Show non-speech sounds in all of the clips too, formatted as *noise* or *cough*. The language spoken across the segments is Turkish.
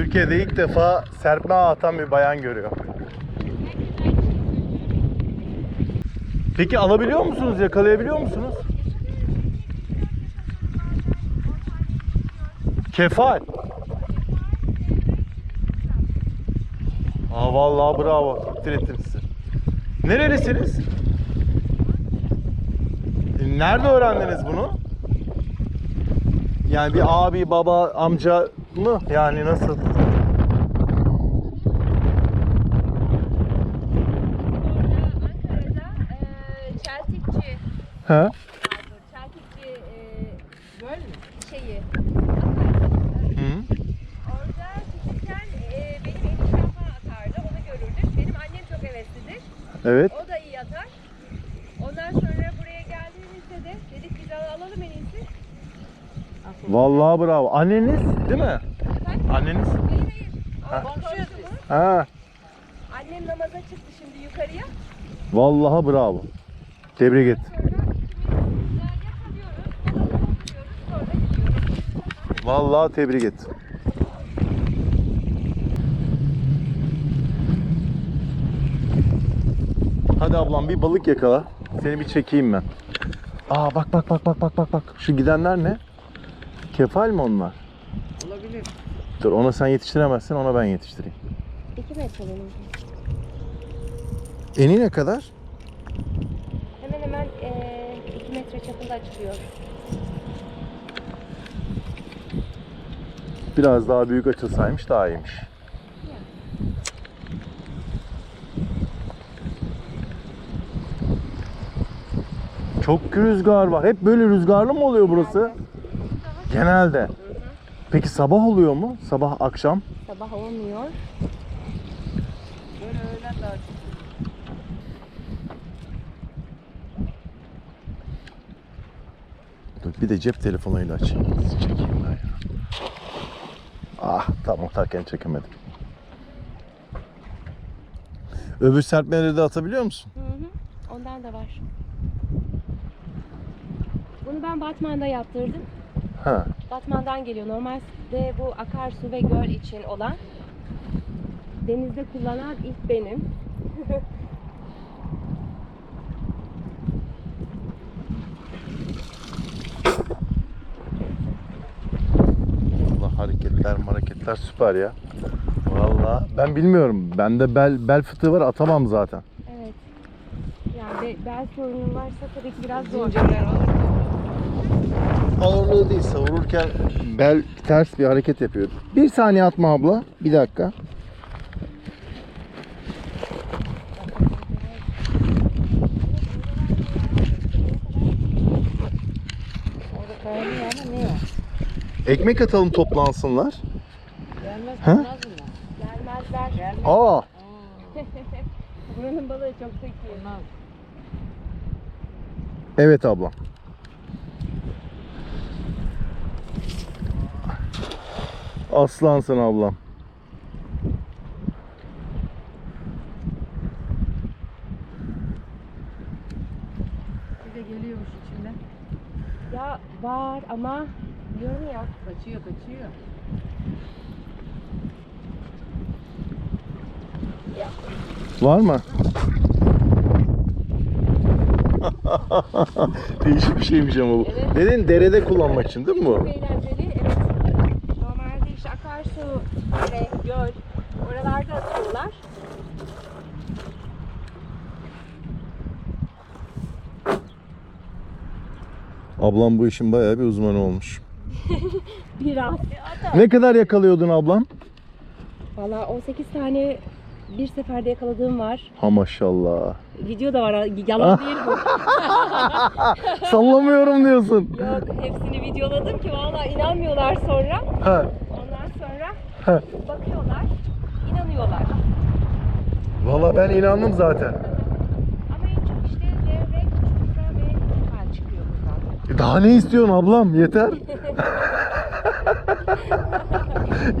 Türkiye'de ilk defa serpme atan bir bayan görüyor. Peki alabiliyor musunuz? Yakalayabiliyor musunuz? Kefal. Aa vallahi bravo. Takdir ettim sizi. Nerelisiniz? E, Nerede öğrendiniz bunu? Yani bir abi, baba, amca mı? Yani nasıl? Çeltikçi, He? Çeltikçi eee göl şeyi. Hı. Orada küçükken eee benim eniştem atardı, onu görürdük. Benim annem çok heveslidir, Evet. o da iyi atar. Ondan sonra buraya geldiğimizde de dedik biz alalım en iyisi. Vallahi bravo. Anneniz değil mi? Efendim? Anneniz? Hayır hayır. Ha. O komşumuz. Ha. Annem namaza çıktı şimdi yukarıya. Vallahi bravo. Tebrik et. Vallahi tebrik et. Hadi ablam bir balık yakala. Seni bir çekeyim ben. Aa bak bak bak bak bak bak bak. Şu gidenler ne? Kefal mi onlar? Dur ona sen yetiştiremezsin ona ben yetiştireyim. İki metre benim. Eni ne kadar? Hemen hemen eee 2 metre çapında açılıyor. Biraz daha büyük açılsaymış daha iyiymiş. Çok rüzgar var. Hep böyle rüzgarlı mı oluyor burası? Genelde. Peki sabah oluyor mu? Sabah akşam? Sabah olmuyor. Böyle öğlen daha çok. Dur bir de cep telefonuyla açayım. Çekeyim ben ya. Ah tam atarken çekemedim. Öbür serpmeleri de atabiliyor musun? Hı hı. Ondan da var. Bunu ben Batman'da yaptırdım. Ha. Batman'dan geliyor. Normalde bu akarsu ve göl için olan denizde kullanan ilk benim. Allah hareketler hareketler süper ya. Vallahi ben bilmiyorum. Bende bel bel fıtığı var atamam zaten. Evet. Yani be- bel sorunu varsa tabii ki biraz zor. Zincirler alır. Ağırlığı değil savururken bel ters bir hareket yapıyor. Bir saniye atma abla. Bir dakika. Ekmek atalım toplansınlar. Gelmez Ha? Gelmezler. Gelmez. Aa *laughs* Aa, Buranın balığı çok zeki. evet abla. Aslansın ablam. Bir de geliyormuş içinden. Ya var ama diyorum ya Kaçıyor kaçıyor. Var mı? *laughs* Değişik bir şeymiş ama bu. Evet. Dedin derede kullanmak için değil mi bu? çok eğlenceli. Evet. Normalde işte akarsu, dere, göl oralarda atıyorlar. Ablam bu işin bayağı bir uzmanı olmuş. *laughs* Biraz. Ne kadar yakalıyordun ablam? Valla 18 tane bir seferde yakaladığım var. Ha maşallah. Video da var. Yalan değil bu. *laughs* Sallamıyorum diyorsun. Yok hepsini videoladım ki valla inanmıyorlar sonra. Ha. Ondan sonra Ha. bakıyorlar, inanıyorlar. Valla ben inandım zaten. Ama en çok işte levrek, çupra ve kefal çıkıyor buradan. E Daha ne istiyorsun ablam? Yeter.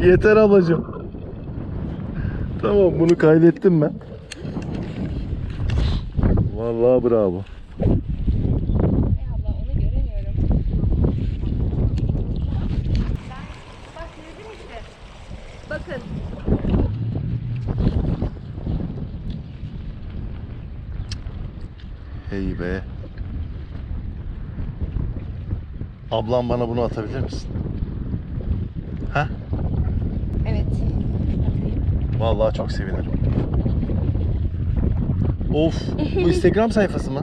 *laughs* Yeter ablacığım. Tamam bunu kaydettim ben. Vallahi bravo. Bakın. Hey be. Ablam bana bunu atabilir misin? Ha? Vallahi çok sevinirim. Of, bu *laughs* Instagram sayfası mı?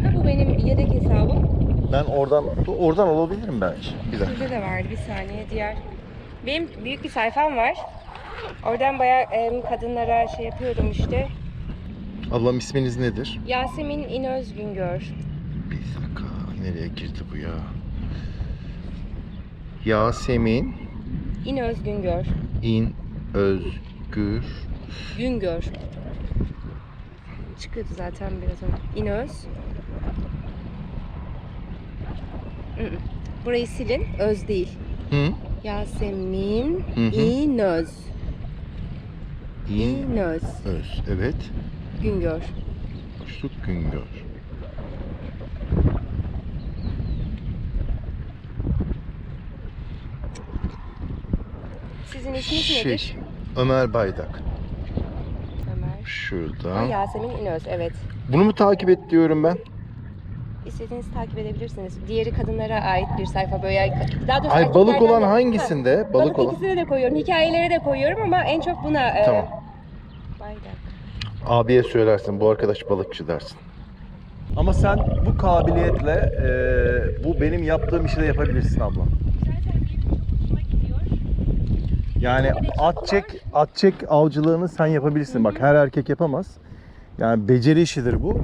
Aha, bu benim yedek hesabım. Ben oradan oradan olabilirim belki. Bir dakika. Şurada da vardı bir saniye diğer. Benim büyük bir sayfam var. Oradan bayağı em, kadınlara şey yapıyorum işte. Ablam isminiz nedir? Yasemin İnöz Güngör. Bir dakika. Nereye girdi bu ya? Yasemin İnöz Güngör. İn Özgür Güngör. Çıkıyordu zaten biraz önce. İnöz. Burayı silin. Öz değil. Hı? Yasemin Hı hı. İnöz. İn İnöz Öz. Evet. Güngör. Şu Güngör. Sizin isminiz Şey, nedir? Ömer Baydak. Ömer. Şurada. Ha, Yasemin İnöz. Evet. Bunu mu takip et diyorum ben? İstediğinizi takip edebilirsiniz. Diğeri kadınlara ait bir sayfa böyle. Daha doğrusu Ay balık erkeklerden olan de- hangisinde? Ha, Balık Balık olan. ikisine de koyuyorum. Hikayelere de koyuyorum ama en çok buna. e, Tamam. Baydak. Abiye söylersin bu arkadaş balıkçı dersin. Ama sen bu kabiliyetle e, bu benim yaptığım işi de yapabilirsin abla. Zaten benim hoşuma gidiyor. Yani at çek, at çek avcılığını sen yapabilirsin. Bak her erkek yapamaz. Yani beceri işidir bu.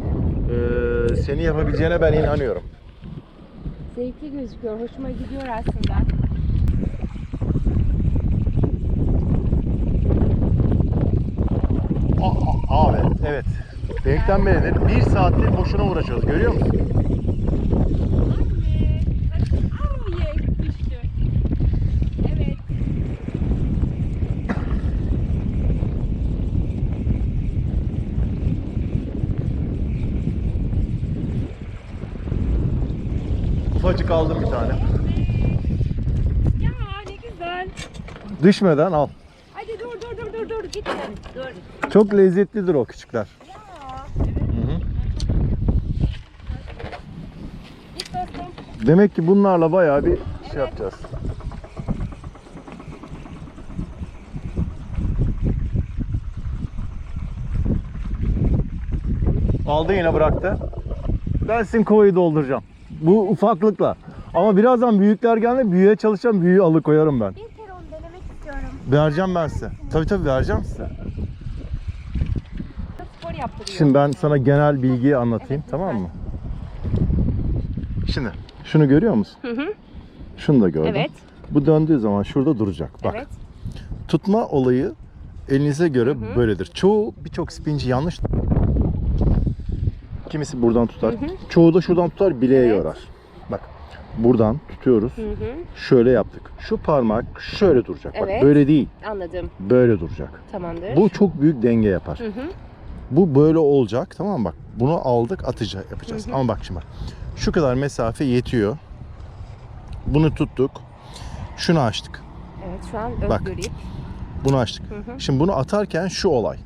Ee, seni yapabileceğine ben inanıyorum. Zevkli gözüküyor. Hoşuma gidiyor aslında. Aa, evet, evet. Denkten beridir bir saattir boşuna uğraşıyoruz. Görüyor musun? Anne. Au düştü. Evet. Ufacık aldım bir tane. Ya ne güzel. Düşmeden al. Hadi dur dur dur dur dur gitme. Dur. Çok lezzetlidir o küçükler. Ya. Hı hı. Git dostum. Demek ki bunlarla bayağı bir şey yapacağız. Aldı yine bıraktı. Ben sizin kovayı dolduracağım. Bu ufaklıkla. Ama birazdan büyükler geldi. Büyüğe çalışacağım. Büyüğü alıkoyarım ben. Bir kere onu denemek istiyorum. Vereceğim ben size. Tabii tabii vereceğim size. Spor yaptırıyor. Şimdi ben sana genel bilgiyi anlatayım Evet, tamam mı? Şimdi şunu görüyor musun? Hı hı. Şunu da gördüm. Evet. Bu döndüğü zaman şurada duracak. Bak. Evet. Tutma olayı elinize göre Hı hı. böyledir. Çoğu birçok spinci yanlış. Kimisi buradan tutar. Hı hı. Çoğu da şuradan tutar bileğe Evet. yorar. Bak buradan tutuyoruz. Hı hı. Şöyle yaptık. Şu parmak şöyle duracak. Bak Evet. böyle değil. Anladım. Böyle duracak. Tamamdır. Bu çok büyük denge yapar. Hı hı. Bu böyle olacak tamam mı? Bak bunu aldık atacak yapacağız. Hı hı. Ama bak şimdi bak. Şu kadar mesafe yetiyor. Bunu tuttuk. Şunu açtık. Evet şu an Bak. özgür ip. Bunu açtık. Hı hı. Şimdi bunu atarken şu olay.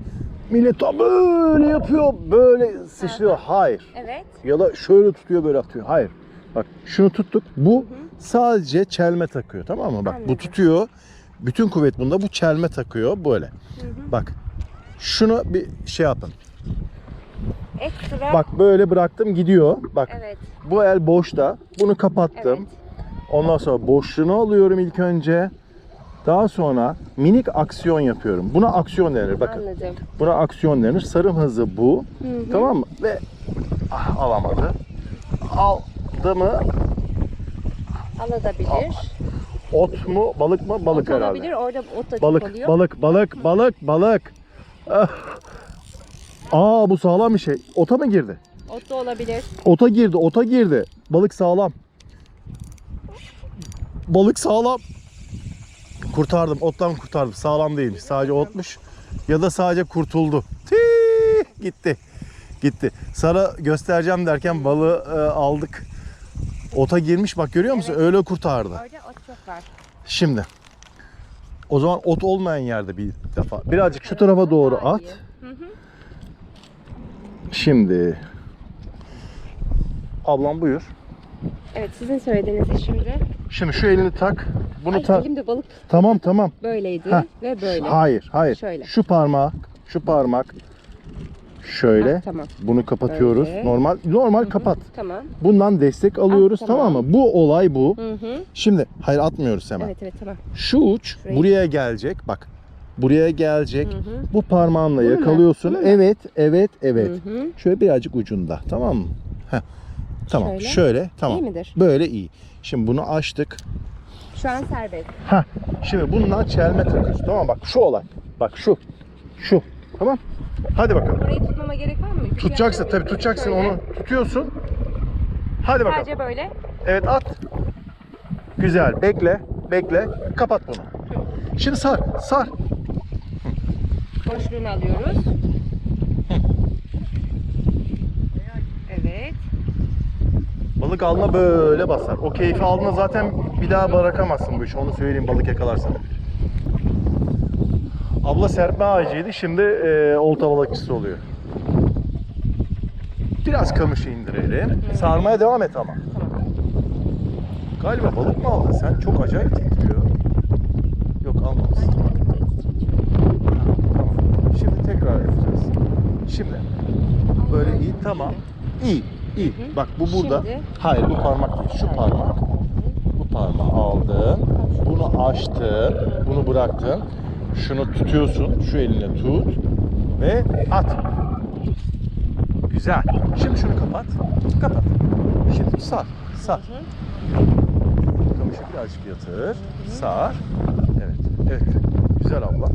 Millet tam böyle yapıyor, böyle sıçrıyor. Hayır. Evet. Ya da şöyle tutuyor, böyle atıyor. Hayır. Bak şunu tuttuk. Bu sadece çelme takıyor tamam mı? Bak Anladım. bu tutuyor. Bütün kuvvet bunda. Bu çelme takıyor böyle. Bak. Şunu bir şey yapın. Ekstra. Bak böyle bıraktım gidiyor. Bak Evet. bu el boşta. Bunu kapattım. Evet. Ondan sonra boşluğunu alıyorum ilk önce. Daha sonra minik aksiyon yapıyorum. Buna aksiyon denir. Bakın. Anladım. Buna aksiyon denir. Sarım hızı bu. Hı hı. Tamam mı? Ve ah, alamadı. Aldı mı? Alabilir. Ot mu? Balık mı? Balık Ot herhalde. olabilir. Orada ot da Balık, oluyor. balık, balık, balık, balık. Ah. Aa bu sağlam bir şey. Ota mı girdi? Ot da olabilir. Ota girdi, ota girdi. Balık sağlam. Balık sağlam. Kurtardım, ottan kurtardım. Sağlam değil. Sadece otmuş. Ya da sadece kurtuldu. Tii, gitti. Gitti. Sana göstereceğim derken balığı e, aldık. Ota girmiş bak görüyor musun? Evet. Öyle kurtardı. Orada ot çok var. Şimdi. O zaman ot olmayan yerde bir defa. Birazcık şu tarafa doğru at. Şimdi Ablam buyur. Evet sizin söylediğinizi şimdi. Şimdi şu elini tak. Bunu Ay, tak. elimde balık Tamam tamam. böyleydi Heh. ve böyle. Hayır hayır. Şöyle. Şu parmak, şu parmak. Şöyle. Ah, tamam. Bunu kapatıyoruz. Böyle. Normal normal kapat. Tamam. Bundan destek alıyoruz tamam. tamam. mı? Bu olay bu. Hı hı. Şimdi hayır atmıyoruz hemen. Evet evet tamam. Şu uç Şurayı- buraya gelecek. Bak. Buraya gelecek. Hı hı. Bu parmağınla Bunu mu? yakalıyorsun. Bunu mu? Evet, evet, evet. Hı hı. Şöyle birazcık ucunda. Tamam mı? Heh. Tamam. Şöyle. Şöyle. tamam. İyi midir? Böyle iyi. Şimdi bunu açtık. Şu an serbest. Heh. Şimdi bundan çelme takıyoruz. Tamam bak şu olay. Bak şu. Şu. Tamam. Hadi bakalım. Orayı tutmama gerek var mı? Tutacaksın tabii tutacaksın şöyle. onu. Tutuyorsun. Hadi bakalım. Sadece böyle. Evet at. Güzel. Bekle. Bekle. Kapat bunu. Şimdi sar. Sar. Boşluğunu alıyoruz. Evet. Balık alnına böyle basar. O keyfi aldığında zaten bir daha bırakamazsın bu işi. Onu söyleyeyim balık yakalarsan. Abla serpme ağacıydı. Şimdi e, olta balıkçısı oluyor. Biraz kamışı indirelim. Sarmaya devam et ama. Galiba balık mı aldın sen? Çok acayip titriyor. Yok almamışsın. Tamam. Şimdi tekrar yapacağız. Şimdi böyle iyi tamam. İyi iyi. Hı hı. Bak bu burada. Şimdi- Hayır bu parmak değil. Şu parmak. Bu parmağı aldın. Bunu açtın. Bunu bıraktın. Şunu tutuyorsun. Şu eline tut. Ve at. Güzel. Şimdi şunu kapat. Kapat. Şimdi sar. Sar. Kamışı birazcık yatır. Sar. Evet. Evet. Güzel abla.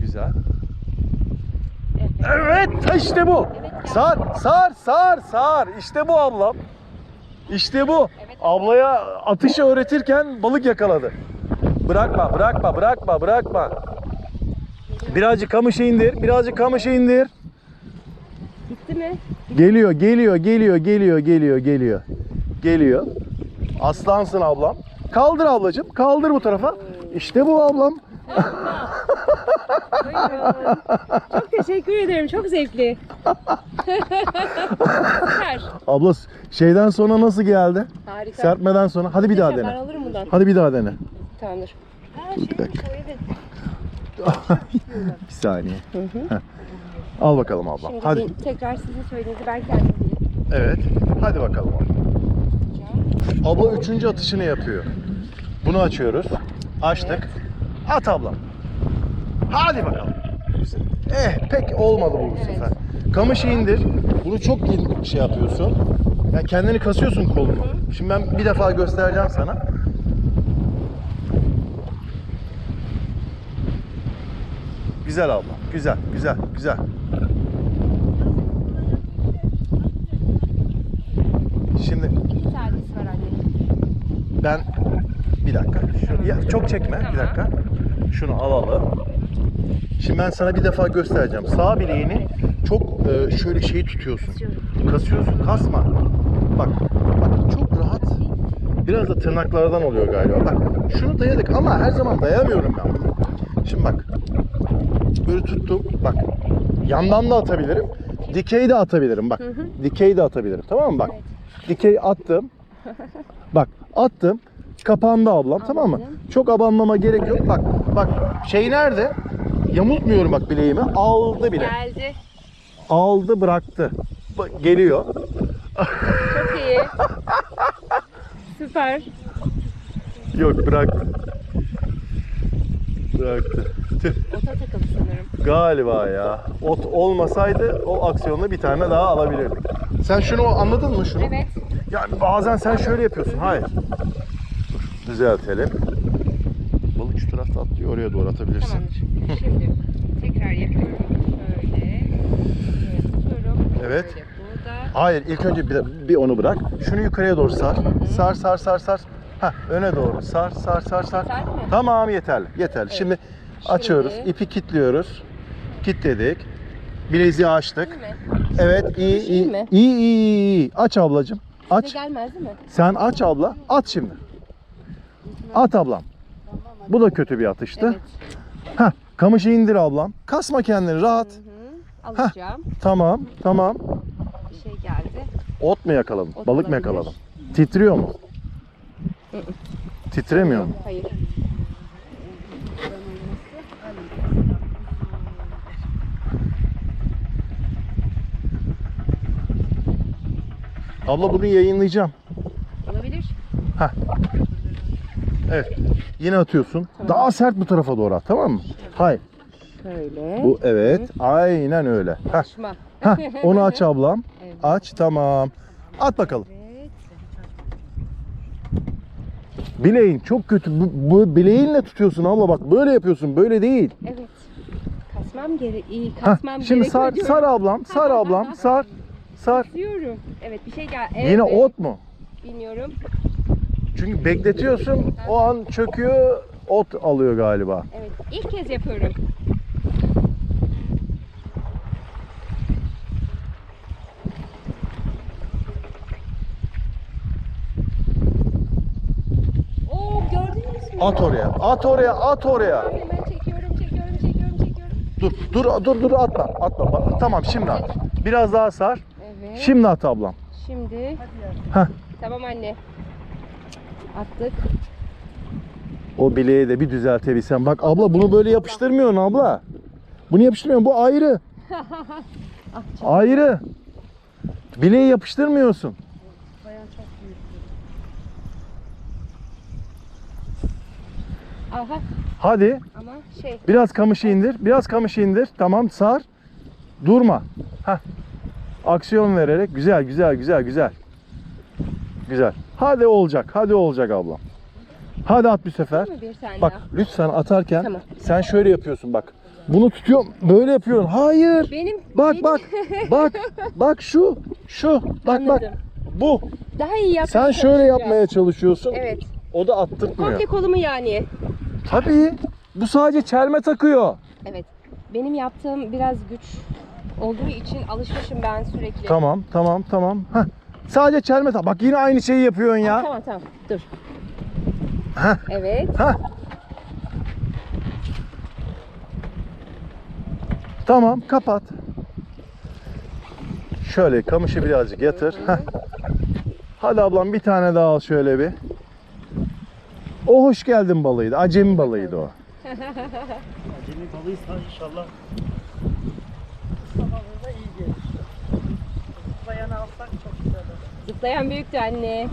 Güzel. Evet. Evet işte bu. Evet. Sar, sar, sar, sar. İşte bu ablam. İşte bu. Ablaya atışı öğretirken balık yakaladı. Bırakma, bırakma, bırakma, bırakma. Birazcık kamışı indir, birazcık kamışı indir. Bitti mi? Geliyor, geliyor, geliyor, geliyor, geliyor, geliyor. Geliyor. Aslansın ablam. Kaldır ablacığım, kaldır bu tarafa. İşte bu ablam. Çok teşekkür ederim. Çok zevkli. Süper. Abla şeyden sonra nasıl geldi? Harika. Serpmeden sonra. Hadi bir daha Ben dene. alırım bundan. Hadi bir daha dene. Tamamdır. Bir dakika. Bir saniye. Hı hı. Heh. Al bakalım abla. Şimdi Hadi. bir- tekrar sizin söylediğinizi ben kendim bileyim. Evet. Hadi bakalım abla. Abla üçüncü atışını yapıyor. Bunu açıyoruz. Açtık. At ablam. Hadi bakalım. Eh pek olmadı bu Evet. sefer. Kamışı indir. Bunu çok şey yapıyorsun. Yani kendini kasıyorsun kolunu. Şimdi ben bir defa göstereceğim sana. Güzel abla. Güzel, güzel, güzel. Şimdi ben bir dakika. Şu, ya, çok çekme. Bir dakika. Şunu alalım. Şimdi ben sana bir defa göstereceğim. Sağ bileğini çok e, şöyle şey tutuyorsun. Kasıyorsun. Kasma. Bak. Bak çok rahat. Biraz da tırnaklardan oluyor galiba. Bak şunu dayadık ama her zaman dayamıyorum ben bunu. Şimdi bak. Böyle tuttum. Bak. Yandan da atabilirim. Dikey de atabilirim. Bak. Dikey de atabilirim. Tamam mı? Bak. Dikey attım. *laughs* Bak attım. Kapandı ablam tamam mı? Anladım. Çok abanmama gerek yok. Bak bak şey nerede? Yamultmuyorum bak bileğimi. Aldı bile. Geldi. Aldı bıraktı. Bak, geliyor. Çok iyi. Süper. Yok bıraktı. Bıraktı. Tüh. Ota takıldı sanırım. Galiba ya. Ot olmasaydı o aksiyonla bir tane daha alabilirdik. Sen şunu anladın mı şunu? Evet. Yani bazen sen şöyle yapıyorsun. Hayır. Dur düzeltelim. Oraya doğru atabilirsin. Tamamdır. Şimdi tekrar yapıyorum. Tutuyorum. Evet. Böyle burada. Hayır ilk önce bir, bir onu bırak. Şunu yukarıya doğru sar. Sar sar sar sar. Heh, öne doğru sar sar sar sar. Sar mı? Tamam yeterli. Yeterli. Şimdi açıyoruz. Şimdi- ipi kilitliyoruz. Kilitledik. Bileziği açtık. Evet iyi Düşeyim iyi. mi? İyi iyi iyi. Aç ablacığım. Size Aç. gelmez değil mi? Sen aç abla. At şimdi. At ablam. Bu da kötü bir atıştı. Evet. Heh, kamışı indir ablam. Kasma kendini rahat. Hı hı. Alacağım. Tamam, tamam. Bir şey geldi. Ot mu yakaladın? Ot Balık mı yakaladın? Titriyor mu? Titremiyor mu? Hayır. Abla bunu yayınlayacağım. Olabilir. Evet. Yine atıyorsun. Daha sert bu tarafa doğru at tamam mı? Hayır. Şöyle. Bu evet. Aynen öyle. Heh. Kaçma. Heh. Onu aç *laughs* ablam. Evet. Aç tamam. At bakalım. Evet. Bileğin çok kötü. Bu, bu bileğinle tutuyorsun abla bak böyle yapıyorsun. Böyle değil. Evet. Kasmam gere iyi. Heh. Kasmam Şimdi gerekiyor sar, diyorum. sar ablam. Sar ablam. Sar. Sar. Diyorum. Evet bir şey gel. Evet, Yine ot mu? Bilmiyorum. Çünkü bekletiyorsun. O an çöküyor. Ot alıyor galiba. Evet. ilk kez yapıyorum. Oo gördünüz mü? At oraya. At oraya. At oraya. Hemen çekiyorum, çekiyorum, çekiyorum, çekiyorum. Dur. Dur dur dur atma. Atma. Bak, Tamam şimdi at. Biraz daha sar. Evet. Şimdi at ablam. Şimdi. Heh. Tamam anne. Attık. O bileği de bir düzeltebilsem. Bak abla bunu böyle yapıştırmıyorsun abla. Bunu yapıştırmıyorsun. Bu ayrı. Ah. *laughs* Ayrı. Bileği yapıştırmıyorsun. Bayan çok büyük. Aha Hadi. ama şey. Biraz kamışı indir. Biraz kamışı indir. Tamam sar. Durma. Heh. Aksiyon vererek. Güzel güzel güzel güzel. Güzel. Hadi olacak. Hadi olacak ablam. Hadi at bir sefer. Bir tane Bak daha? lütfen atarken Tamam. sen şöyle yapıyorsun bak. Bunu tutuyorum. Böyle yapıyorsun. Hayır. Benim Bak benim- bak. *laughs* Bak. Bak şu. Şu. Bak bak. Anladım. Bu. Daha iyi yapmaya Sen şöyle çalışacağım. yapmaya çalışıyorsun. Evet. O da attırmıyor. Komple kolumu yani. Tabii. Bu sadece çelme takıyor. Evet. Benim yaptığım biraz güç olduğu için alışmışım ben sürekli. Tamam, tamam, tamam. Heh. Sadece çelme tak. Bak yine aynı şeyi yapıyorsun Aa, ya. tamam tamam. Dur. Heh. Evet. Heh. Tamam, kapat. Şöyle kamışı birazcık yatır. Heh. Hadi ablam bir tane daha al şöyle bir. O hoş geldin balığıydı. Acemi balığıydı o. Acemi balıysa inşallah Sabahında iyi gelir. Bayanı alsak çok güzel olur. Zıplayan büyüktü anne.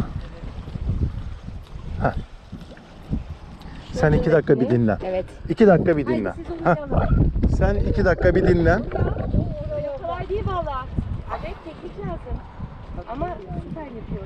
Sen iki dakika bir dinlen. Evet. İki dakika bir dinlen. Heh. Sen iki dakika bir dinlen. Kolay değil valla. Evet teknik lazım. Ama süper yapıyor.